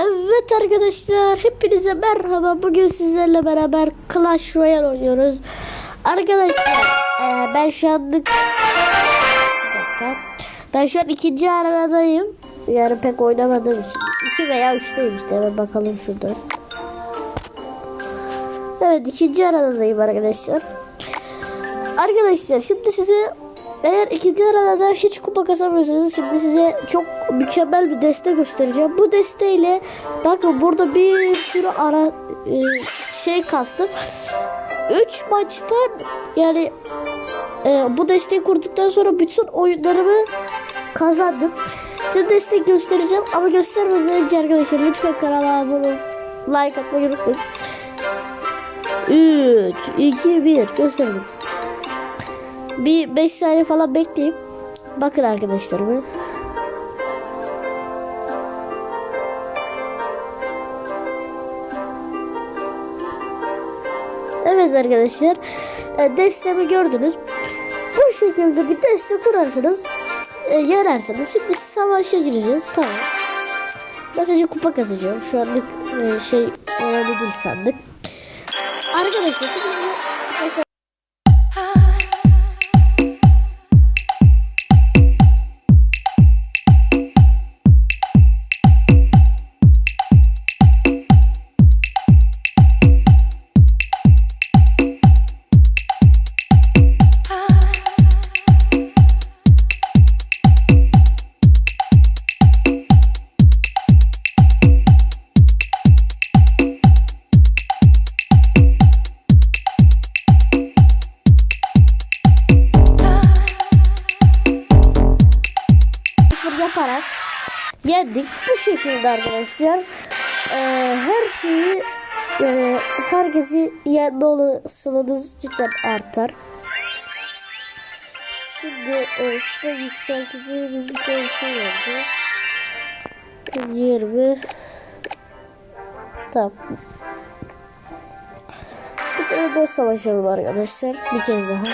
Evet arkadaşlar hepinize merhaba. Bugün sizlerle beraber Clash Royale oynuyoruz. Arkadaşlar e, ben şu anlık dakika. Ben şu an ikinci aradayım. Yani pek oynamadığım için. 2 veya 3'teyim işte. Hemen bakalım şurada. Evet ikinci aradayım arkadaşlar. Arkadaşlar şimdi size eğer ikinci arada hiç kupa kasamıyorsanız şimdi size çok mükemmel bir deste göstereceğim. Bu desteyle bakın burada bir sürü ara e, şey kastım. 3 maçtan yani e, bu desteği kurduktan sonra bütün oyunlarımı kazandım. Size desteği göstereceğim ama göstermeden önce arkadaşlar lütfen kanala abone olun. Like atmayı unutmayın. 3, 2, 1 gösterdim. Bir 5 saniye falan bekleyeyim. Bakın arkadaşlar bu. Evet arkadaşlar. e, Destemi gördünüz. Bu şekilde bir deste kurarsınız. E, yenersiniz. Şimdi savaşa gireceğiz. Tamam. Sadece kupa kazacağım. Şu anlık e, şey önemli sandık. Arkadaşlar şimdi yendik. Bu şekilde arkadaşlar e, her şeyi e, herkesi yenme olasılığınız cidden artar. Şimdi e, şurada yükselteceğimiz bir tane şey oldu. 20 Tamam. Bir tane daha savaşalım arkadaşlar. Bir kez daha.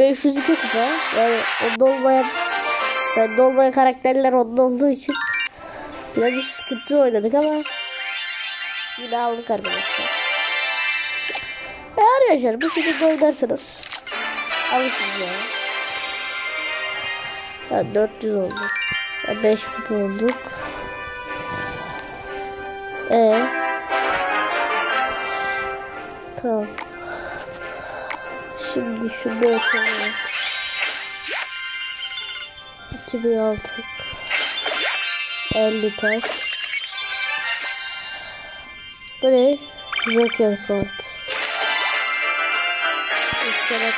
502 kupa. Yani onda olmayan bende olmayan karakterler onda olduğu için biraz sıkıntı oynadık ama yine aldık arkadaşlar. E arkadaşlar bu şekilde oynarsanız alırsınız yani. Ben 400 olduk. Ben 5 kupa olduk. E Tamam. Şimdi şunu açalım. 2006 50 taş. Bu ne? Joker kart. İskele.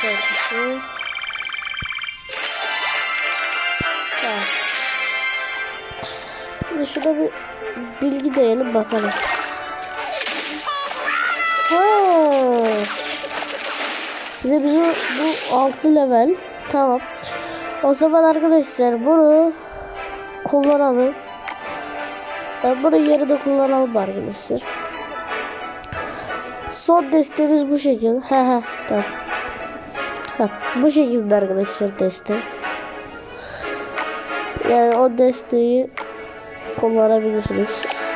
Şimdi şuna bir bilgi diyelim bakalım. Ha. Bir de bizim bu 6 level. Tamam. O zaman arkadaşlar bunu kullanalım. Ben bunu yerine kullanalım arkadaşlar. Son destemiz bu şekilde. He tamam. Bak bu şekilde arkadaşlar deste. Yani o desteği kullanabilirsiniz.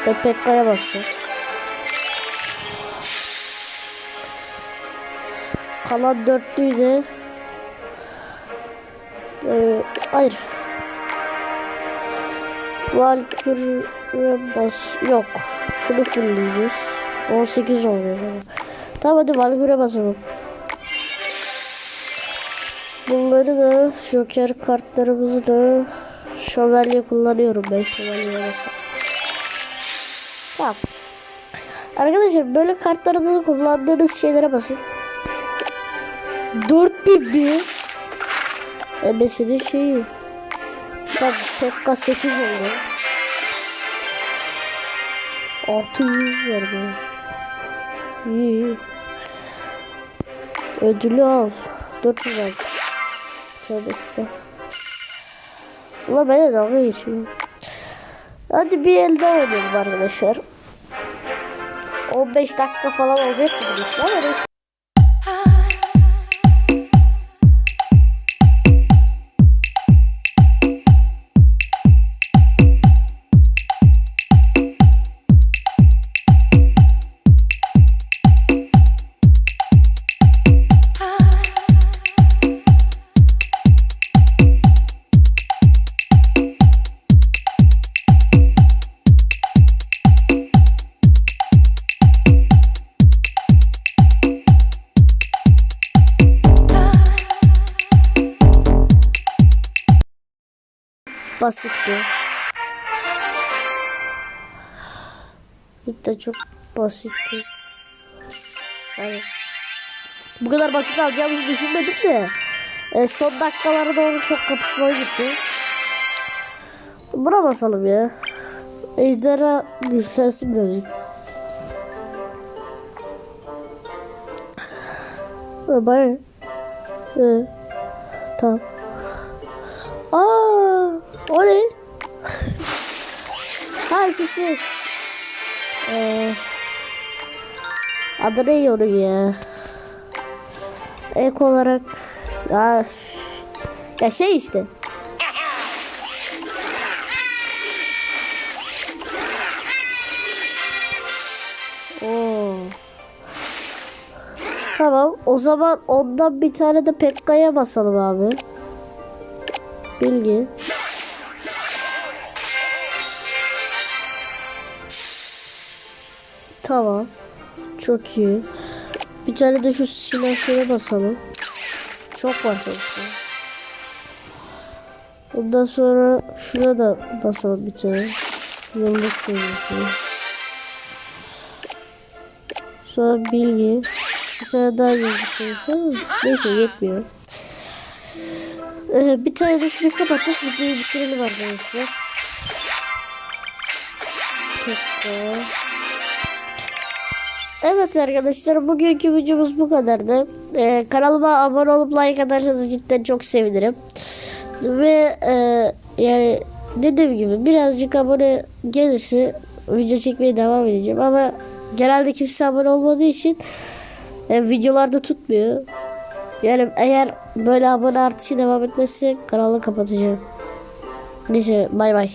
Ve Pekka'ya bastım. Kalan dörtlüyü de ee, hayır. Valkyrie bas yok. Şunu fullleyeceğiz. 18 oluyor. Tamam hadi Valkyrie basalım. Bunları da Joker kartlarımızı da şövalye kullanıyorum ben şövalye basalım. Tamam. Arkadaşlar böyle kartlarınızı kullandığınız şeylere basın. 4000 bir. Emesinin şeyi. Bak Pekka 8 oldu. 600 verdi. İyi. Ödülü al. 400 al. Tövbe işte. Ulan ben de dalga geçiyorum. Hadi bir el daha oynayalım arkadaşlar. 15 dakika falan olacak gibi işte ama neyse. Basitti. Cidden çok basitti. Yani bu kadar basit alacağımızı düşünmedim de e, son dakikalara doğru çok kapışmaya gitti. Buna basalım ya. Ejderha güçlensin birazcık. Ha, Bana? Ee, tamam. O ne? ha şu şey. Ee, adı ne onun ya? Ek olarak ya, ya şey işte. Tamam o zaman ondan bir tane de Pekka'ya basalım abi. Bilgi. Tamam. Çok iyi. Bir tane de şu silah şeye basalım. Çok var sonuçta. Ondan sonra şuna da basalım bir tane. Yıldız seviyesi. Sonra bilgi. Bir tane daha yıldız seviyesi ama neyse yetmiyor. Ee, bir tane de şunu kapatıp videoyu bitirelim arkadaşlar. Tekrar. Evet arkadaşlar bugünkü videomuz bu kadardı. Ee, kanalıma abone olup like atarsanız cidden çok sevinirim. Ve e, yani dediğim gibi birazcık abone gelirse video çekmeye devam edeceğim ama genelde kimse abone olmadığı için e, videolarda tutmuyor. Yani eğer böyle abone artışı devam etmezse kanalı kapatacağım. Neyse bay bay.